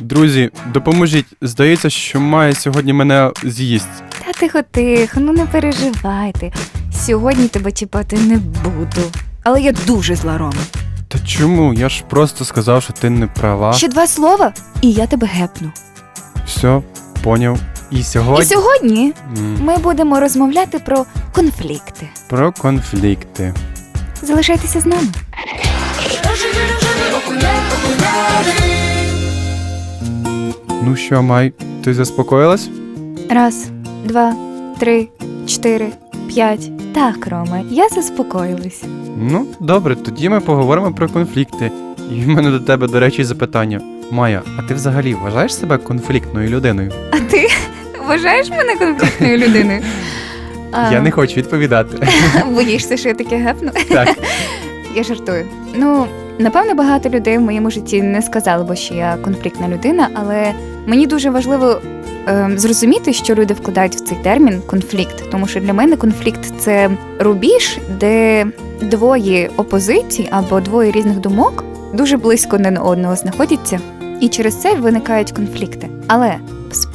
Друзі, допоможіть. Здається, що має сьогодні мене з'їсть. Та тихо, тихо, ну не переживайте. Сьогодні тебе чіпати не буду. Але я дуже зла, Рома. Та чому? Я ж просто сказав, що ти не права. Ще два слова, і я тебе гепну. Все, поняв. І І сьогодні сьогодні М, ми будемо розмовляти про конфлікти. про конфлікти. Залишайтеся з нами. Ну що, Май, ти заспокоїлась? Раз, два, три, чотири, п'ять. Так, Рома, я заспокоїлась. Ну, добре, тоді ми поговоримо про конфлікти. І в мене до тебе, до речі, запитання. Майя, а ти взагалі вважаєш себе конфліктною людиною? А ти вважаєш мене конфліктною людиною? Я не хочу відповідати. Боїшся, що я таке гепну? Так. Я жартую. Ну, напевно, багато людей в моєму житті не сказали б, що я конфліктна людина, але мені дуже важливо е, зрозуміти, що люди вкладають в цей термін конфлікт. Тому що для мене конфлікт це рубіж, де двоє опозицій або двоє різних думок дуже близько один одного знаходяться, і через це виникають конфлікти. Але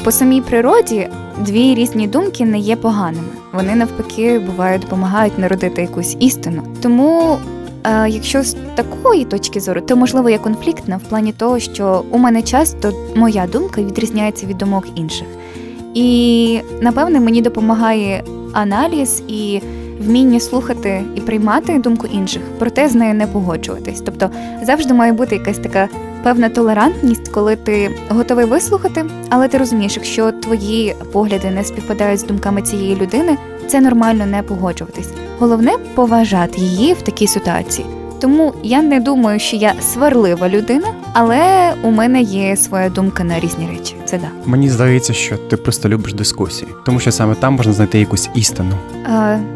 по самій природі дві різні думки не є поганими. Вони навпаки бувають допомагають народити якусь істину. Тому Е, якщо з такої точки зору, то можливо я конфліктна в плані того, що у мене часто моя думка відрізняється від думок інших. І напевне мені допомагає аналіз і вміння слухати і приймати думку інших, проте з нею не погоджуватись. Тобто завжди має бути якась така певна толерантність, коли ти готовий вислухати, але ти розумієш, якщо твої погляди не співпадають з думками цієї людини, це нормально не погоджуватись. Головне поважати її в такій ситуації. Тому я не думаю, що я сварлива людина, але у мене є своя думка на різні речі. Це да. Мені здається, що ти просто любиш дискусії, тому що саме там можна знайти якусь істину.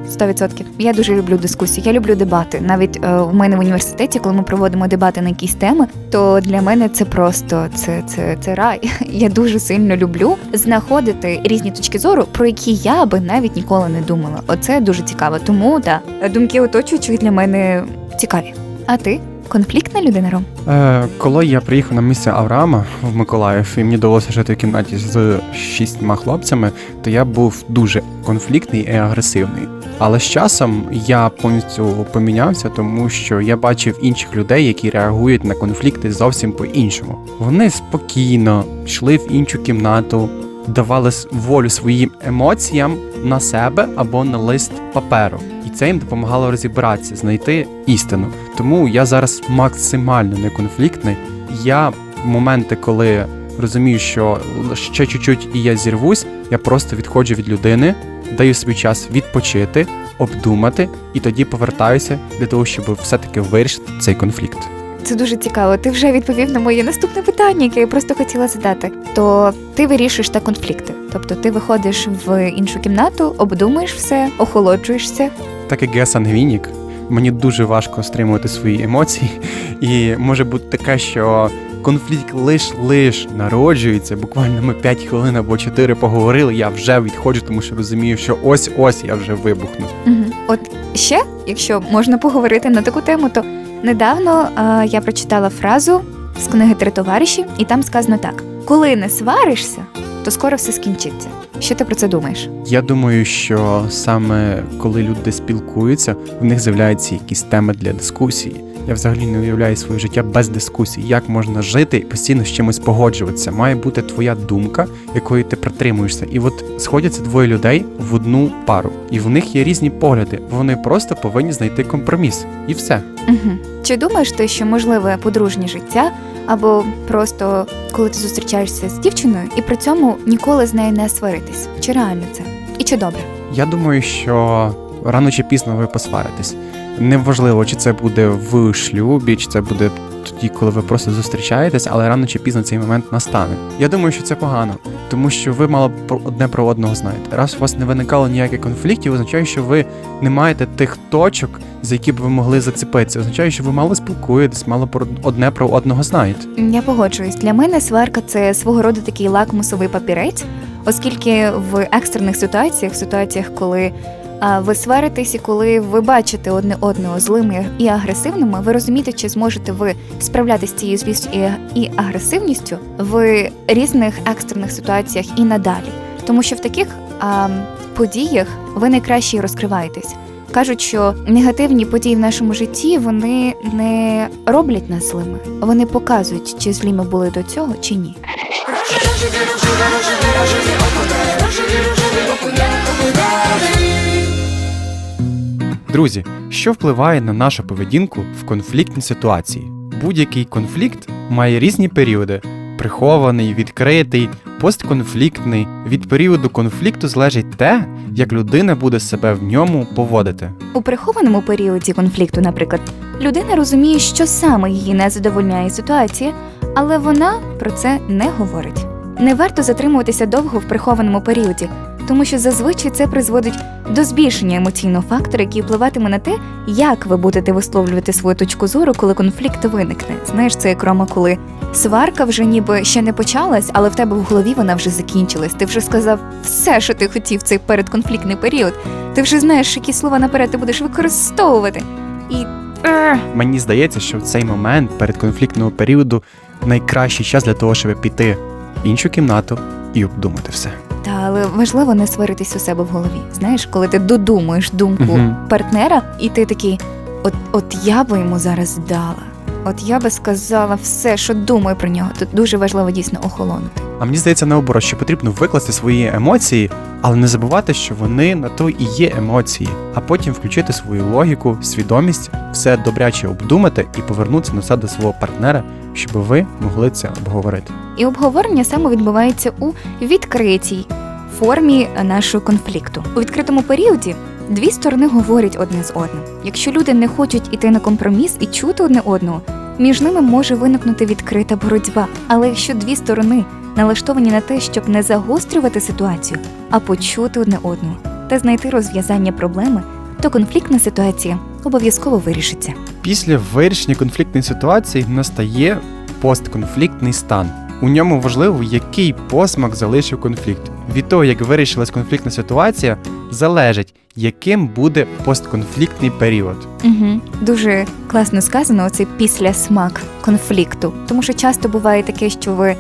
Сто відсотків. Я дуже люблю дискусії. Я люблю дебати. Навіть е, у мене в університеті, коли ми проводимо дебати на якісь теми, то для мене це просто це, це, це рай. Я дуже сильно люблю знаходити різні точки зору, про які я би навіть ніколи не думала. Оце дуже цікаво. Тому да, думки оточуючих для мене цікаві. А ти конфліктна людина, Ром? Е, коли я приїхав на місце Авраама в Миколаїв, і мені довелося жити в кімнаті з шістьма хлопцями, то я був дуже конфліктний і агресивний. Але з часом я повністю помінявся, тому що я бачив інших людей, які реагують на конфлікти зовсім по-іншому. Вони спокійно йшли в іншу кімнату, давали волю своїм емоціям на себе або на лист паперу. І це їм допомагало розібратися, знайти істину. Тому я зараз максимально неконфліктний. Я моменти, коли розумію, що ще чуть-чуть і я зірвусь, я просто відходжу від людини, даю собі час відпочити, обдумати, і тоді повертаюся для того, щоб все-таки вирішити цей конфлікт. Це дуже цікаво. Ти вже відповів на моє наступне питання, яке я просто хотіла задати. То ти вирішуєш та конфлікти. Тобто ти виходиш в іншу кімнату, обдумуєш все, охолоджуєшся. Так як я сангвінік, мені дуже важко стримувати свої емоції, і може бути таке, що конфлікт лиш-лиш народжується. Буквально ми 5 хвилин або 4 поговорили. Я вже відходжу, тому що розумію, що ось-ось я вже вибухну. Угу. От ще, якщо можна поговорити на таку тему, то недавно е, я прочитала фразу з книги Три товариші, і там сказано так: коли не сваришся, то скоро все скінчиться. Що ти про це думаєш? Я думаю, що саме коли люди спілкуються, в них з'являються якісь теми для дискусії. Я взагалі не уявляю своє життя без дискусій. Як можна жити і постійно з чимось погоджуватися? Має бути твоя думка, якої ти притримуєшся. І от сходяться двоє людей в одну пару, і в них є різні погляди. Вони просто повинні знайти компроміс, і все. Угу. Чи думаєш ти, що можливе подружнє життя, або просто коли ти зустрічаєшся з дівчиною і при цьому ніколи з нею не сваритись? Чи реально це? І чи добре? Я думаю, що рано чи пізно ви посваритесь. Неважливо, чи це буде в шлюбі, чи це буде тоді, коли ви просто зустрічаєтесь, але рано чи пізно цей момент настане. Я думаю, що це погано, тому що ви мало одне про одного знаєте. Раз у вас не виникало ніяких конфліктів, означає, що ви не маєте тих точок, за які б ви могли зацепитися. Означає, що ви мало спілкуєтесь, мало про одне про одного знаєте. Я погоджуюсь. Для мене сварка це свого роду такий лакмусовий папірець, Оскільки в екстрених ситуаціях, в ситуаціях, коли ви сваритесь і коли ви бачите одне одного злими і агресивними, ви розумієте, чи зможете ви справлятися з цією злістю і, агресивністю в різних екстрених ситуаціях і надалі. Тому що в таких а, подіях ви найкраще розкриваєтесь. Кажуть, що негативні події в нашому житті вони не роблять нас злими, вони показують, чи злі ми були до цього, чи ні. Друзі, що впливає на нашу поведінку в конфліктній ситуації? Будь-який конфлікт має різні періоди: прихований, відкритий, постконфліктний. Від періоду конфлікту залежить те, як людина буде себе в ньому поводити. У прихованому періоді конфлікту, наприклад, людина розуміє, що саме її не задовольняє ситуація, але вона про це не говорить. Не варто затримуватися довго в прихованому періоді, тому що зазвичай це призводить до збільшення емоційного фактора, який впливатиме на те, як ви будете висловлювати свою точку зору, коли конфлікт виникне. Знаєш, це як Рома, коли сварка вже ніби ще не почалась, але в тебе в голові вона вже закінчилась. Ти вже сказав все, що ти хотів цей передконфліктний період. Ти вже знаєш, які слова наперед ти будеш використовувати. І е, Мені здається, що в цей момент передконфліктного періоду найкращий час для того, щоб піти в іншу кімнату і обдумати все. Та але важливо не сваритись у себе в голові. Знаєш, коли ти додумуєш думку Мгм. партнера, і ти такий, от, от я би йому зараз дала. От я би сказала все, що думаю про нього. Тут дуже важливо дійсно охолонути. А мені здається, наоборот, що потрібно викласти свої емоції, але не забувати, що вони на то і є емоції, а потім включити свою логіку, свідомість, все добряче обдумати і повернутися назад до свого партнера, щоб ви могли це обговорити. І обговорення саме відбувається у відкритій формі нашого конфлікту. У відкритому періоді дві сторони говорять одне з одним. Якщо люди не хочуть іти на компроміс і чути одне одного, між ними може виникнути відкрита боротьба. Але якщо дві сторони налаштовані на те, щоб не загострювати ситуацію, а почути одне одного та знайти розв'язання проблеми, то конфліктна ситуація обов'язково вирішиться. Після вирішення конфліктної ситуації настає постконфліктний стан. У ньому важливо, який посмак залишив конфлікт. Від того, як вирішилась конфліктна ситуація, залежить, яким буде постконфліктний період. Угу. Дуже класно сказано оцей післясмак конфлікту. Тому що часто буває таке, що ви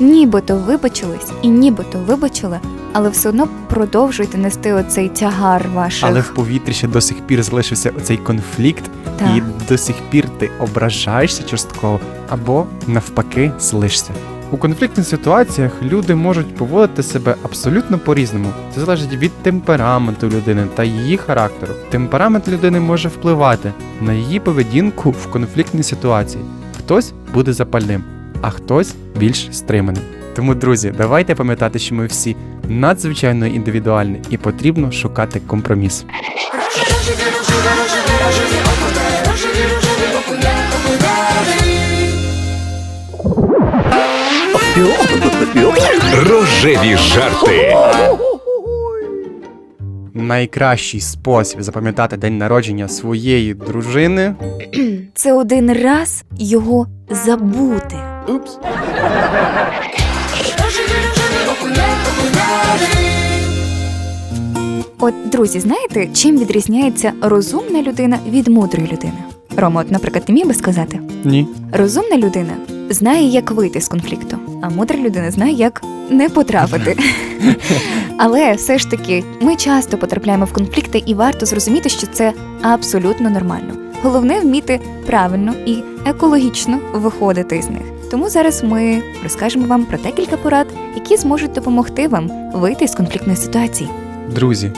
нібито вибачились і нібито вибачили, але все одно продовжуєте нести оцей тягар ваших. Але в повітрі ще до сих пір залишився оцей конфлікт, Так. і до сих пір ти ображаєшся частково або навпаки злишся. У конфліктних ситуаціях люди можуть поводити себе абсолютно по-різному. Це залежить від темпераменту людини та її характеру. Темперамент людини може впливати на її поведінку в конфліктній ситуації. Хтось буде запальним, а хтось більш стриманим. Тому, друзі, давайте пам'ятати, що ми всі надзвичайно індивідуальні і потрібно шукати компроміс. Рожеві жарти. Найкращий спосіб запам'ятати день народження своєї дружини. Це один раз його забути. Упс. От, друзі, знаєте, чим відрізняється розумна людина від мудрої людини? Рома, от, наприклад, ти міг би сказати? Ні. Розумна людина знає, як вийти з конфлікту, а мудра людина знає, як не потрапити. Але все ж таки, ми часто потрапляємо в конфлікти, і варто зрозуміти, що це абсолютно нормально. Головне вміти правильно і екологічно виходити з них. Тому зараз ми розкажемо вам про декілька порад, які зможуть допомогти вам вийти з конфліктної ситуації. Друзі,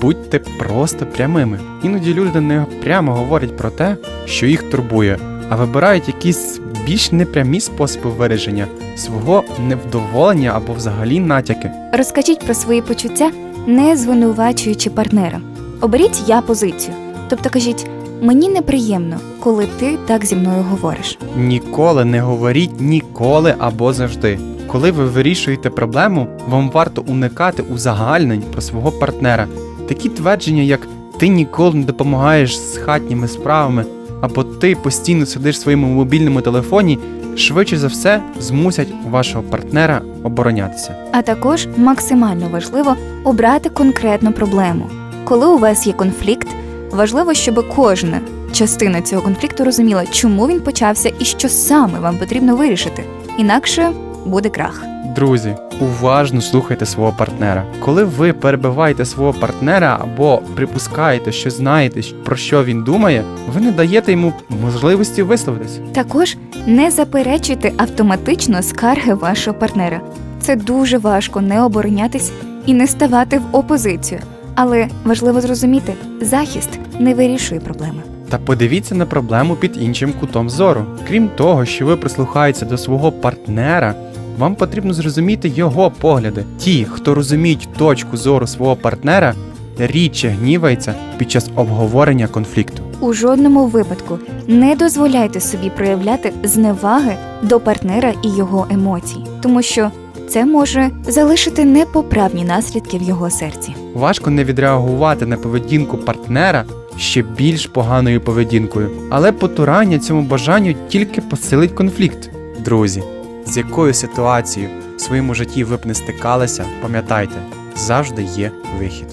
будьте просто прямими. Іноді люди не прямо говорять про те, що їх турбує, а вибирають якісь більш непрямі способи вираження свого невдоволення або взагалі натяки. Розкажіть про свої почуття, не звинувачуючи партнера. Оберіть я позицію. Тобто кажіть, мені неприємно, коли ти так зі мною говориш. Ніколи не говоріть ніколи або завжди. Коли ви вирішуєте проблему, вам варто уникати узагальнень про свого партнера. Такі твердження, як ти ніколи не допомагаєш з хатніми справами, або ти постійно сидиш в своєму мобільному телефоні, швидше за все змусять вашого партнера оборонятися. А також максимально важливо обрати конкретну проблему. Коли у вас є конфлікт, важливо, щоб кожна частина цього конфлікту розуміла, чому він почався і що саме вам потрібно вирішити. Інакше буде крах. Друзі, уважно слухайте свого партнера. Коли ви перебиваєте свого партнера або припускаєте, що знаєте, про що він думає, ви не даєте йому можливості висловитись. Також не заперечуйте автоматично скарги вашого партнера. Це дуже важко не оборонятись і не ставати в опозицію. Але важливо зрозуміти, захист не вирішує проблеми. Та подивіться на проблему під іншим кутом зору. Крім того, що ви прислухаєтеся до свого партнера, вам потрібно зрозуміти його погляди. Ті, хто розуміють точку зору свого партнера, рідше гніваються під час обговорення конфлікту. У жодному випадку не дозволяйте собі проявляти зневаги до партнера і його емоцій, тому що це може залишити непоправні наслідки в його серці. Важко не відреагувати на поведінку партнера ще більш поганою поведінкою, але потурання цьому бажанню тільки посилить конфлікт. Друзі, з якою ситуацією в своєму житті ви б не стикалися, пам'ятайте, завжди є вихід.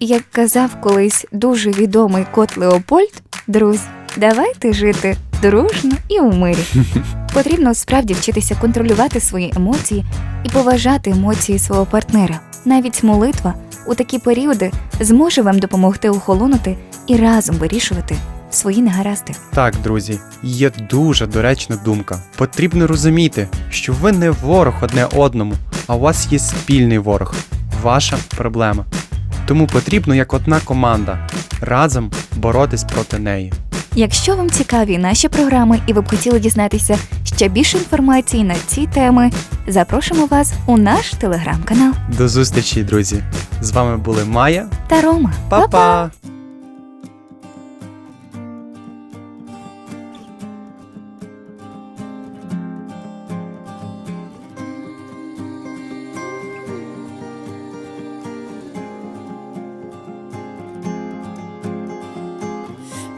Як казав колись дуже відомий кот Леопольд, друзі, давайте жити дружно і у мирі. Потрібно справді вчитися контролювати свої емоції і поважати емоції свого партнера. Навіть молитва у такі періоди зможе вам допомогти охолонути і разом вирішувати свої негаразди. Так, друзі, є дуже доречна думка. Потрібно розуміти, що ви не ворог одне одному, а у вас є спільний ворог ваша проблема. Тому потрібно, як одна команда, разом боротись проти неї. Якщо вам цікаві наші програми і ви б хотіли дізнатися ще більше інформації на ці теми, запрошуємо вас у наш телеграм-канал. До зустрічі, друзі! З вами були Майя. Та Рома. Па-па!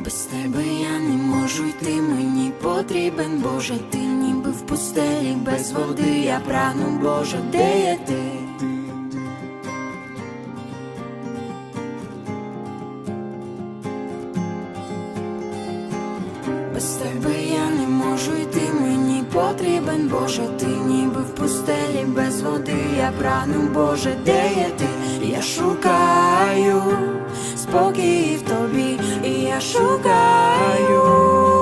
Без тебе я не можу йти, мені потрібен, Боже, ти пустелі, без води я прагну, Боже, де є ти? Без тебе я не можу йти, мені потрібен, Боже, ти ніби в пустелі, без води я прагну, Боже, де є ти? Я шукаю спокій в тобі, і я шукаю.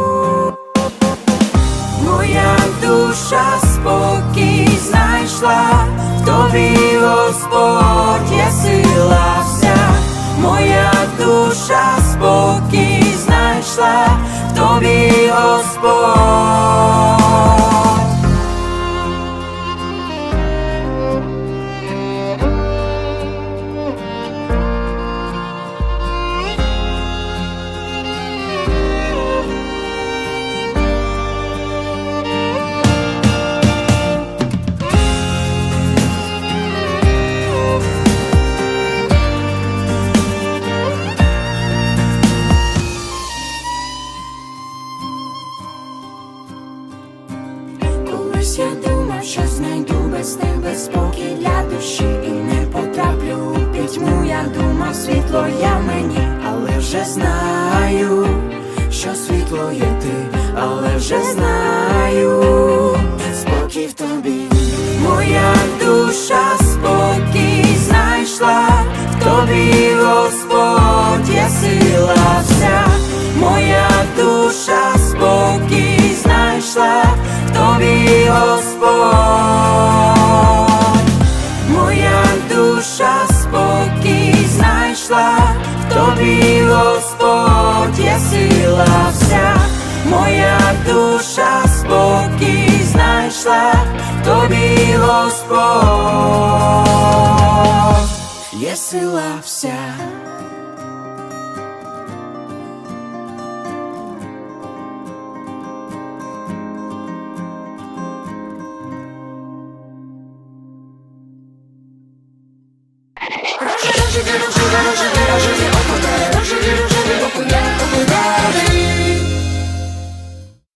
душа спокій знайшла, в тобі Господь є сила вся, моя душа спокій знайшла, в тобі Господь. Моя душа знайшла, в тобі Господь є сила вся.